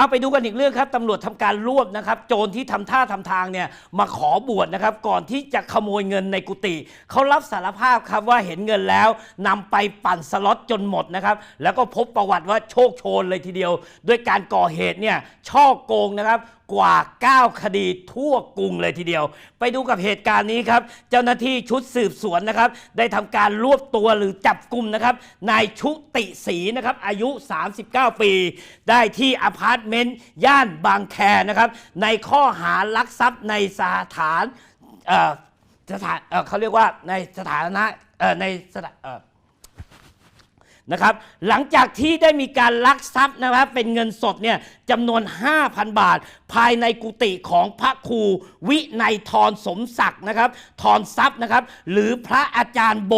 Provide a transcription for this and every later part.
เอาไปดูกันอีกเรื่องครับตำรวจทำการรวบนะครับ โจรที่ทำท่าทำทางเนี่ยมาขอบวชนะครับ ก่อนที่จะขโมยเงินในกุฏิเขารับสารภาพครับว่าเห็นเงินแล้วนำไปปั่นสล็อตจนหมดนะครับ แล้วก็พบประวัติว่าโชคโชนเลยทีเดียว ด้วยการก่อเหตุเนี่ยช่อโกงนะครับ กว่า 9 คดีทั่วกรุงเลยทีเดียว ไปดูกับเหตุการณ์นี้ครับ เจ้าหน้าที่ชุดสืบสวนนะครับ ได้ทำการรวบตัวหรือจับกลุ่มนะครับนายชุติศรีนะครับ อายุ 39 ปี ได้ที่อพาร์ตเมนต์ย่านบางแคนะครับ ในข้อหารักทรัพย์ในสถานเอ่อสถานเอ่อเขาเรียกว่าในสถานะเอ่อในสถานเอ่อ นะครับหลังจากที่ได้มีการลักทรัพย์นะครับเป็นเงินสดเนี่ยจำนวน 5,000 บาท ภายในกุฏิของพระครูวินัยทรสมศักดิ์นะครับทรทรัพย์นะครับหรือพระอาจารย์โบ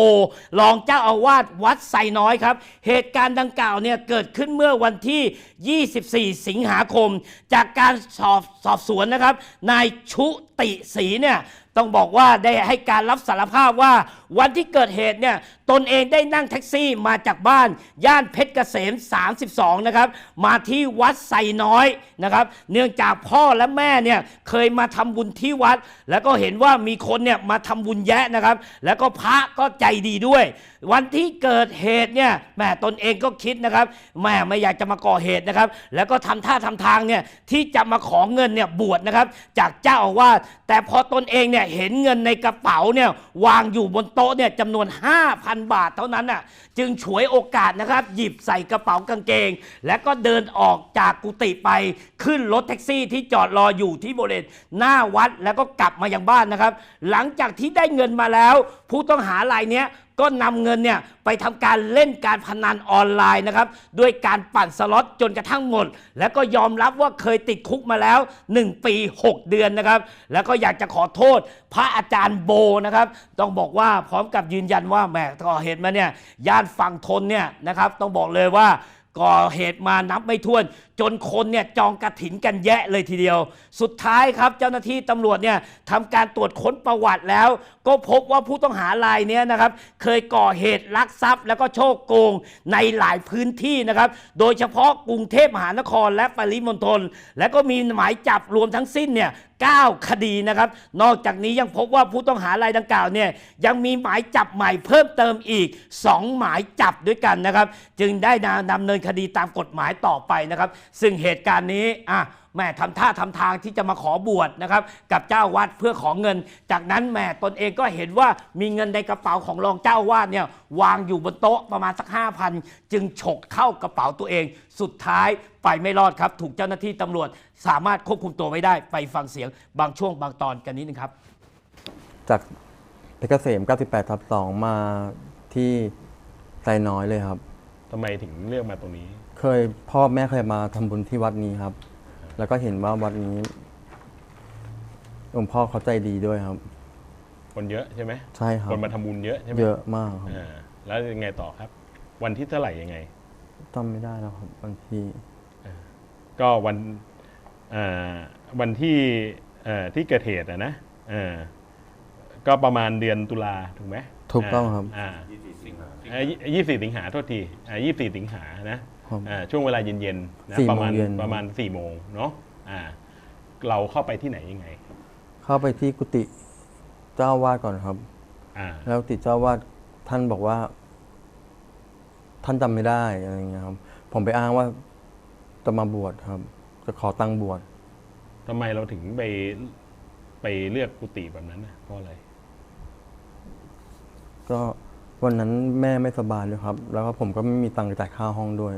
รองเจ้าอาวาสวัดไซน้อยครับ เหตุการณ์ดังกล่าวเนี่ยเกิดขึ้นเมื่อวันที่ 24 สิงหาคม จากการสอบสอบสวนนะครับนายชุติศรีเนี่ย ต้องบอกว่าได้ให้การรับสารภาพว่าวันที่เกิดเหตุเนี่ยตนเองได้นั่งแท็กซี่มาจากบ้าน ย่านเพชรเกษม 32 นะครับ มาที่วัดไซน้อยนะครับ เนื่องจากพ่อและแม่เนี่ยเคยมาทำบุญที่วัด แล้วก็เห็นว่ามีคนเนี่ยมาทำบุญแยะนะครับ แล้วก็พระก็ใจดีด้วย วันที่เกิดเหตุเนี่ยแม่ตนเองก็คิดนะครับแม่ไม่อยากจะมาก่อเหตุนะครับ แล้วก็ทำท่าทำทางเนี่ยที่จะมาขอเงินเนี่ยบวชนะครับ จากเจ้าอาวาสแต่พอตนเองเนี่ยเห็นเงินในกระเป๋าเนี่ยวางอยู่บนโต๊ะเนี่ยจำนวน 5,000 บาทเท่านั้นน่ะจึงฉวยโอกาสนะครับหยิบใส่กระเป๋ากางเกง แล้วก็เดินออกจากกุฏิไปขึ้นรถแท็กซี่ที่จอดรออยู่ที่บริเวณหน้าวัดแล้วก็กลับมายังบ้านนะครับ หลังจากที่ได้เงินมาแล้ว ผู้ต้องหารายเนี้ย ก็นำเงินเนี่ยไปทำการเล่นการพนันออนไลน์นะครับด้วยการปั่นสล็อตจนกระทั่งหมด แล้วก็ยอมรับว่าเคยติดคุกมาแล้ว 1 ปี 6 เดือนนะครับ แล้วก็อยากจะขอโทษพระอาจารย์โบนะครับ ต้องบอกว่าพร้อมกับยืนยันว่าแหมก่อเหตุมาเนี่ยย่านฝั่งทนเนี่ยนะครับ ต้องบอกเลยว่า ก่อเหตุมานับไม่ถ้วน จนคนเนี่ยจองกระถินกันแยะเลยทีเดียว สุดท้ายครับเจ้าหน้าที่ตำรวจเนี่ยทำการตรวจค้นประวัติแล้ว ก็พบว่าผู้ต้องหารายนี้นะครับ เคยก่อเหตุลักทรัพย์ แล้วก็โชคโกงในหลายพื้นที่นะครับ โดยเฉพาะกรุงเทพมหานครและปริมณฑลและก็มีหมายจับรวมทั้งสิ้นเนี่ย 9 คดีนะครับ นอกจากนี้ยังพบว่าผู้ต้องหารายดังกล่าวเนี่ยยังมีหมายจับใหม่เพิ่มเติมอีก 2 หมายจับด้วยกันนะครับ จึงได้ดำเนินคดีตามกฎหมายต่อไปนะครับ ซึ่งเหตุการณ์นี้อะ แม่ทำท่าทำทางที่จะมาขอบวชนะครับกับเจ้าวัดเพื่อขอเงิน จากนั้นแม่ตนเองก็เห็นว่ามีเงินในกระเป๋าของรองเจ้าวาดเนี่ยวางอยู่บนโต๊ะประมาณสัก5,000จึงฉกเข้ากระเป๋าตัวเอง สุดท้ายไปไม่รอดครับ ถูกเจ้าหน้าที่ตำรวจ สามารถควบคุมตัวไว้ได้ไปฟังเสียงบางช่วงบางตอนกันนิดนึงครับ จากเพชรเกษม 98ทับ2มาที่ไซน้อยเลยครับ ทำไมถึงเลือกมาตรงนี้ เคยพ่อแม่เคยมาทำบุญที่วัดนี้ครับ แล้วก็เห็นว่าวัดนี้หลวงพ่อเขาใจดีด้วยครับ คนเยอะใช่ไหมใช่ครับคนมาทำบุญเยอะใช่ไหมเยอะมากครับอ่าแล้วยังไงต่อครับ วันที่เท่าไหร่ยังไง จำไม่ได้แล้วครับบางทีก็วันอ่าวันที่เอ่อที่เกิดเหตุอะนะเออก็ประมาณเดือนตุลาถูกไหมถูกต้องครับ อ่ายี่สิบสิงหาโทษทีอ่ายี่สิบสิงหานะ ครับอ่าช่วงเวลาเย็นๆนะสี่ประโมงมาณเย็น ประมาณสี่โมงเนาะอ่าเราเข้าไปที่ไหนยังไงเข้าไปที่กุฏิเจ้าวาดก่อนครับ อ่าแล้วกุฏิเจ้าวาดท่านบอกว่า ท่านจำไม่ได้อะไรอย่างเงี้ยครับ ผมไปอ้างว่าจะมาบวชครับ จะขอตังค์บวช ทำไมเราถึงไปไปเลือกกุฏิแบบนั้นนะเพราะอะไรก็วันนั้นแม่ไม่สบายเลยครับ แล้วก็ผมก็ไม่มีตังค์จ่ายค่าห้องด้วย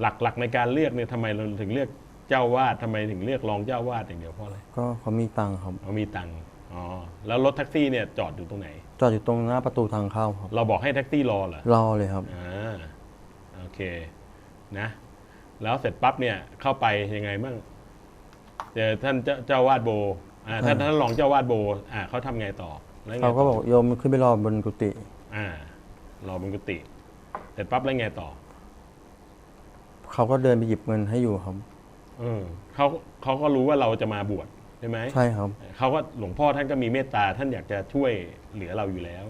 หลักหลักในการเลือกเนี่ยทำไมเราถึงเลือกเจ้าวาดทำไมถึงเลือกรองเจ้าวาดอย่างเดียวเพราะอะไรก็เขามีตังค์ครับ เรามีตังค์อ๋อแล้วรถแท็กซี่เนี่ยจอดอยู่ตรงไหน จอดอยู่ตรงหน้าประตูทางเข้าครับ เราบอกให้แท็กซี่รอเหรอรอเลยครับ อ่าโอเคนะ แล้วเสร็จปั๊บเนี่ยเข้าไปยังไงบ้างเจอท่านเจ้าเจ้าวาดโบอ่าท่านครับท่านรองเจ้าวาดโบอ่าเขาทำไงต่อแล้วไงเขาก็ต่บอกโยมขึ้นไปรอบนกุฏิอ่ารอบนกุฏิเสร็จปั๊บแล้วไงต่อ เขาก็เดินไปหยิบเงินให้อยู่ครับ เออเขาเขาก็รู้ว่าเราจะมาบวชใช่ไหมใช่ครับ เขาก็หลวงพ่อท่านก็มีเมตตาท่านอยากจะช่วยเหลือเราอยู่แล้ว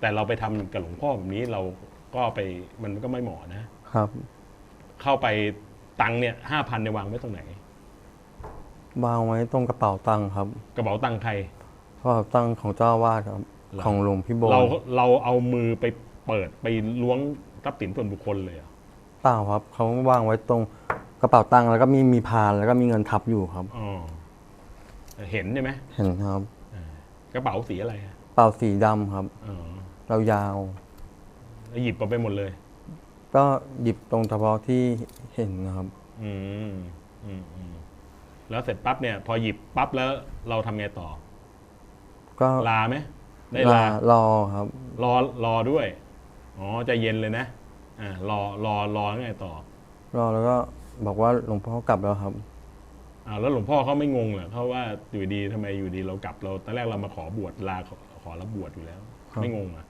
แต่เราไปทำกับหลวงพ่อแบบนี้เราก็ไปมันก็ไม่เหมาะนะ ครับ เข้าไปตังค์เนี่ยห้าพันในยวางไว้ตรงไหน วางไว้ตรงกระเป๋าตังค์ครับกระเป๋าตังค์ใคร กระเป๋าตังค์ของเจ้าอาวาดครับเหรอ ของหลวงพี่โบเราเราเอามือไปเปิดไปล้วงทรัพย์สินส่วนบุคคลเลยเหรอ เปล่าครับเขาวางไว้ตรงกระเป๋าตังค์แล้วก็มีมีพานแล้วก็มีเงินทับอยู่ครับ อ๋อเห็นใช่ไหมเห็นครับกระเป๋าสีอะไรอะเป๋าสีดำครับอ๋อเรายาวแล้วหยิบเอาไปหมดเลย ๆก็หยิบตรงเฉพาะที่เห็นนะครับ อืมอืมอืมแล้วเสร็จปั๊บเนี่ย พอหยิบปั๊บแล้วเราทำไงต่อ ก็ลาไหมได้ลารอครับ รอรอด้วย อ๋อใจะเย็นเลยนะ อ่ารอรอรอไงต่อรอแล้วก็บอกว่าหลวงพ่อกลับแล้วครับอ่าแล้วหลวงพ่อเขาไม่งงเหรอเขาว่าอยู่ดีทำไมอยู่ดีเรากลับเราตอนแรกเรามาขอบวชลาขอขอรับบวชอยู่แล้ว ครับไม่งงอะ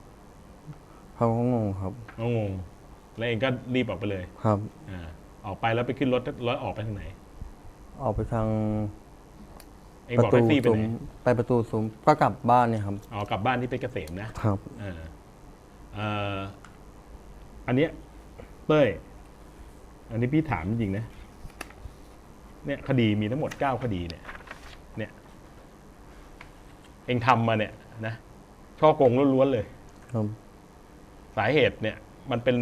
เขาก็งงครับเขางง แล้วเองก็รีบออกไปเลยครับ อ่าออกไปแล้วไปขึ้นรถรถออกไปทางไหน ออกไปทางเองปบอกระตูแท็กซี่ไปซุ้ไหมนไปประตูซุ้มก็กลับบ้านเนี่ยครับอ๋อกลับบ้านที่เพชรเกษมนะครับ อ่าเอ่อ อันเนี้ยเต้ย อันนี้พี่ถามจริงๆนะ เนี่ยคดีมีทั้งหมดเก้าคดีเนี่ย เนี่ย เองทำมาเนี่ยนะช่อโกงล้วนๆเลย ครับ สาเหตุเนี่ย มันเป็น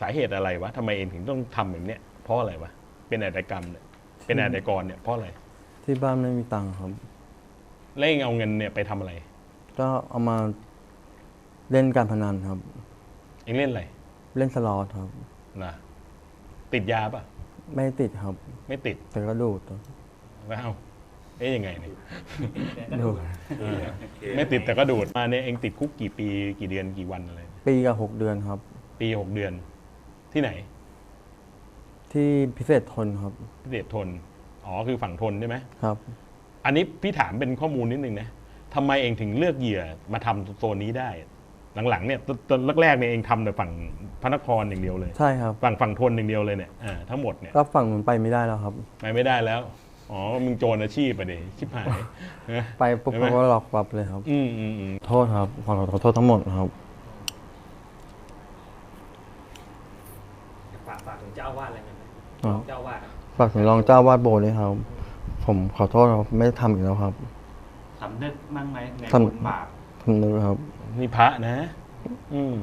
สาเหตุอะไรวะทำไมเองถึงต้องทำแบบเนี้ยเพราะอะไรวะ เป็นอาชญากรรมเนี่ย เป็นอาชญากรเนี่ยเพราะอะไร ที่บ้านไม่มีตังค์ครับ แล้วเองเอาเงินเนี่ยไปทำอะไร ก็เอามาเล่นการพนันครับ เองเล่นอะไร เล่นสล็อตครับ นะติดยาปะไม่ติดครับ ไม่ติดแต่ก็ดูดครับแล้วเอาเอ๊ยยังไงเนี่ยดูดเออไม่ติดแต่ก็ดูดมาเนี่ยเองติดคุกกี่ปีกี่เดือนกี่วันอะไรปีกับหกเดือนครับ ปีหกเดือน ที่ไหนที่พิเศษทนครับพิเศษทน อ๋อคือฝั่งทนใช่ไหม ครับ อันนี้พี่ถามเป็นข้อมูลนิดนึงนะทำไมเองถึงเลือกเหยื่อมาทำโซนนี้ได้ หลังๆเนี่ยตตอนแรกๆเนี่ยเองทำแต่ฝั่งพระนครอย่างเดียวเลย ใช่ครับ ฝั่งฝั่งทนอย่างเดียวเลยเนี่ยอ่าทั้งหมดเนี่ยก็ฝั่งนู้นไปไม่ได้แล้วครับ ไปไม่ได้แล้ว อ๋อ มึงโจรอาชีพไปดิชิบหายนะไปปุ๊บใช่ไหมเขาก็ล็อกปับเลยครับ อืมอืมอืมโทษครับ ขอขอโทษทั้งหมดครับฝากฝากถึงเจ้าอาวาดอะไรกันไหมอ๋อเจ้าอาวาดอะฝากถึงรองเจ้าวาดโบสถ์ด้วยครับ ผมขอโทษครับไม่ทำอีกแล้วครับสำนึกมั่งไหมในสำผลบาปทำนึกครับ นี่พระนะ อืม